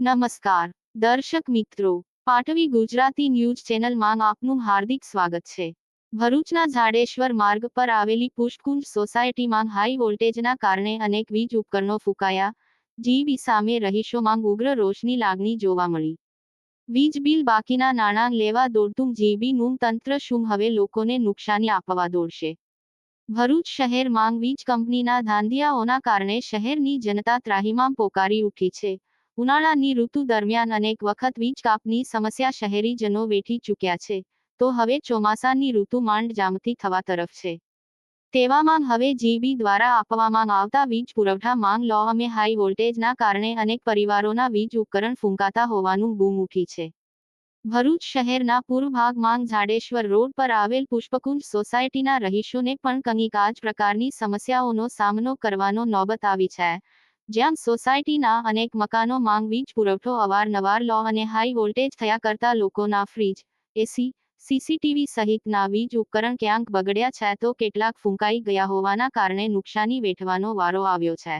નમસ્કાર. દર્શક મિત્રો, પાટવી ગુજરાતી ન્યૂઝ ચેનલમાં આપનું હાર્દિક સ્વાગત છે. ભરૂચના ઝાડેશ્વર માર્ગ પર આવેલી પુષ્પકુંજ સોસાયટીમાં હાઈ વોલ્ટેજના કારણે અનેક વીજ ઉપકરણો ફૂંકાયા. જીબી સામે રહીશોમાં ઉગ્ર રોષની લાગણી જોવા મળી. વીજ બિલ બાકીના નાણાં લેવા દોડતું જીબીનું તંત્ર શું હવે લોકોને નુકસાની આપવા દોડશે? ભરૂચ શહેરમાં વીજ કંપનીના ધાંધિયાઓના કારણે શહેરની જનતા ત્રાહીમામ પોકારી ઉઠી છે. ઉનાળાની ઋતુ દરમિયાન અનેક વખત વીજ કાપની સમસ્યા શહેરીજનો વેઠી ચૂક્યા છે, તો હવે ચોમાસાની ઋતુ માંડ જામતી થવા તરફ છે. તેવામાં હવે જીબી દ્વારા આપવામાં આવતા વીજ પુરવઠા માંગ લો અમે હાઈ વોલ્ટેજના કારણે અનેક પરિવારોના વીજ ઉપકરણ ફૂંકાતા હોવાનું બૂમ ઉઠી છે. ભરૂચ શહેરના પૂર્વ ભાગમાં ઝાડેશ્વર રોડ પર આવેલ પુષ્પકુંજ સોસાયટીના રહીશોને પણ કંઈક આ જ પ્રકારની સમસ્યાઓનો સામનો કરવાનો નોબત આવી છે. જ્યાં સોસાયટીના અનેક મકાનો માંગ વીજ પુરવઠો અવારનવાર લો અને હાઈ વોલ્ટેજ થયા કરતા લોકોના ફ્રીજ, એસી, સીસીટીવી સહિતના વીજ ઉપકરણ ક્યાંક બગડ્યા છે તો કેટલાક ફૂંકાઈ ગયા હોવાના કારણે નુકસાની વેઠવાનો વારો આવ્યો છે.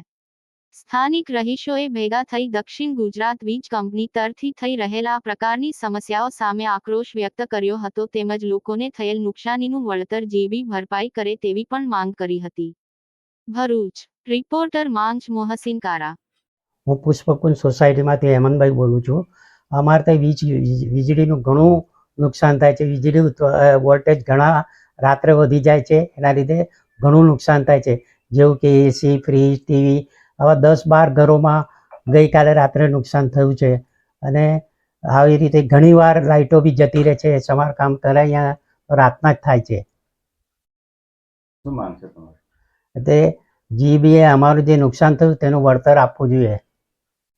સ્થાનિક રહીશોએ ભેગા થઈ દક્ષિણ ગુજરાત વીજ કંપની તરફથી થઈ રહેલા પ્રકારની સમસ્યાઓ સામે આક્રોશ વ્યક્ત કર્યો હતો તેમજ લોકોને થયેલ નુકસાનીનું વળતર જેવી ભરપાઈ કરે તેવી પણ માંગ કરી હતી. ભરૂચ રિપોર્ટર માંચ મોહસિન કારા. હું પુષ્પકુંજ સોસાયટીમાંથી હેમંતભાઈ બોલું છું. અમારે ત્યાં વીજ વીજ- વીજળીનું ઘણું નુકસાન થાય છે. વીજળી વોલ્ટેજ ઘણા રાત્રે વધી જાય છે. એના લીધે ઘણું નુકસાન થાય છે. જેવું કે એસી ફ્રીજ ટીવી આવા દસ બાર ઘરોમાં ગઈકાલે રાત્રે નુકસાન થયું છે. અને આવી રીતે ઘણીવાર લાઇટો બી જતી રહે છે. સમારકામ કરાય અહીંયા રાતના જ થાય છે. શું માંગ છે તમારી? તે જીબીએ અમારું જે નુકસાન થયું તેનું વળતર આપવું જોઈએ.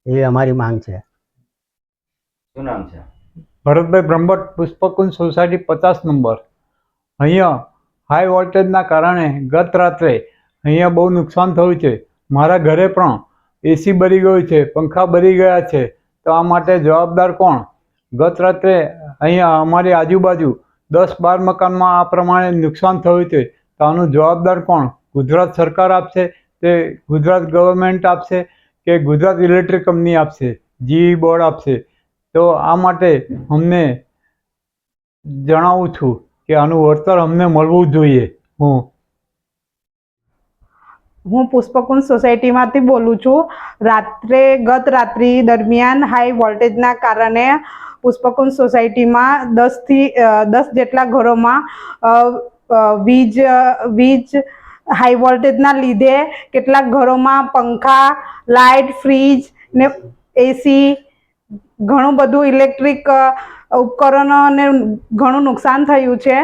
એવી અમારી માંગ છે. શું નામ છે? ભરતભાઈ બ્રહ્મભટ્ટ પુષ્પકુંજ સોસાયટી પચાસ નંબર. અહીંયા હાઈ વોલ્ટેજના કારણે ગત રાત્રે અહીંયા બહુ નુકસાન થયું છે. મારા ઘરે પણ એસી બળી ગયું છે પંખા બળી ગયા છે. તો આ માટે જવાબદાર કોણ? ગત રાત્રે અહીંયા અમારી આજુબાજુ દસ બાર મકાનમાં આ પ્રમાણે નુકસાન થયું છે. તો આનું જવાબદાર કોણ? ગુજરાત સરકાર આપશે, તે ગુજરાત ગવર્મેન્ટ આપશે કે ગુજરાત ઇલેક્ટ્રિક કંપની આપશે જી બોર્ડ આપશે. તો આ માટે અમને જણાવું છું કે આનું વળતર અમને મળવું જોઈએ. હું હું પુષ્પકુંજ સોસાયટીમાંથી બોલું છું. રાત્રે, ગત રાત્રિ દરમિયાન હાઈ વોલ્ટેજના કારણે પુષ્પકુંજ સોસાયટીમાં દસથી દસ જેટલા ઘરોમાં વીજ વીજ હાઈ વોલ્ટેજના લીધે કેટલાક ઘરોમાં પંખા, લાઇટ, ફ્રીજ ને એસી ઘણું બધું ઇલેક્ટ્રિક ઉપકરણોને ઘણું નુકસાન થયું છે.